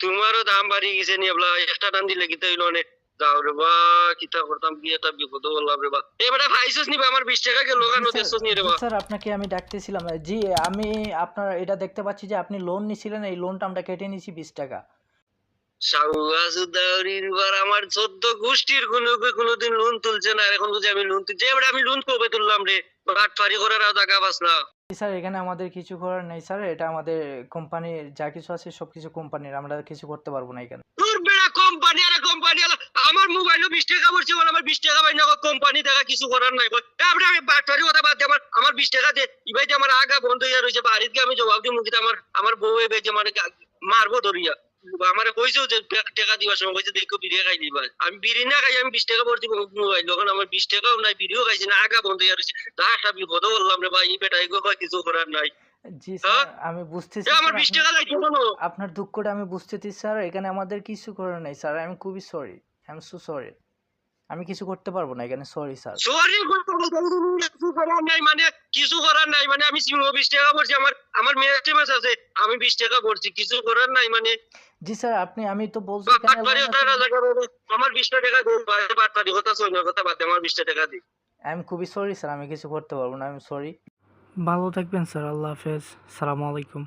তোমারও দাম বাড়ি গেছে নি এবলা একটা দাম দিলে কিতা হইল অনেক যাও রে বা কিতা করতাম কি একটা বিপদ বললাম রে বা এবারে ভাইসস নিবা আমার বিশ টাকা গেল কেন জি দেশস নি রে বা স্যার আপনাকে আমি ডাকতেছিলাম জি আমি আপনার এটা দেখতে পাচ্ছি যে আপনি লোন নিছিলেন এই লোনটা আমরা কেটে নিয়েছি বিশ টাকা সাউগাসুদাউরির বার আমার চোদ্দ গোষ্ঠীর কোনো কোনোদিন লোন তুলছে না এখন বুঝি আমি লোন তুলছি এবারে আমি লোন কবে তুললাম রে বাটফারি করার আর টাকা পাস না স্যার, এখানে আমাদের কিছু করার নেই স্যার, এটা আমাদের কোম্পানির যা কিছু আছে সব কিছু কোম্পানির আমরা কিছু করতে পারব না এখানে। কোম্পানি আর কোম্পানি আমার মোবাইলও বিশ টাকা পড়ছে বলে, আমার বিশ টাকা কোম্পানি দেখা কিছু করার নাই তারপরে আমি কথা বাদ আমার আমার বিশ টাকা দে। যে আমার আগা বন্ধ রয়েছে বাড়িতে আমি জবাব দিই মুখিতে আমার আমার বউ এবে যে মানে মারবো ধরিয়া। আমার কইছো যে টাকা দিবার সময় কইছে দেখো বিড়ি খাই দিবা আমি বিড়ি না খাই আমি বিশ টাকা ভর্তি মোবাইল। তখন আমার বিশ টাকাও নাই বিড়িও খাইছি না আগা বন্ধ হয়ে রয়েছে তা একটা বিপদ বললাম রে ভাই বেটা এগো কিছু করার নাই। জি হ্যাঁ? স্যার আমি বুঝতেছি আমার স্যার, বিশ আপনি- টাকা লাগছে কেন? আপনার দুঃখটা আমি বুঝতেছি স্যার এখানে আমাদের কিছু করার নাই। স্যার আমি খুবই sorry I am so sorry আমি কিছু করতে পারব না এখানে সরি স্যার সরি কিছু করার নাই মানে কিছু করার নাই মানে আমি সিমো বিশ টাকা পড়ছি আমার আমার মেয়ের টিমাস আছে আমি বিশ টাকা পড়ছি কিছু করার নাই মানে। জি স্যার আপনি আমি তো বলছি আমার বিশটা টাকা দিন বাটপারি কথা সৈন্য কথা বাদ আমার বিশটা টাকা দিন। আমি খুবই সরি স্যার আমি কিছু করতে পারব না আমি সরি ভালো থাকবেন স্যার আল্লাহ হাফেজ সালামু আলাইকুম।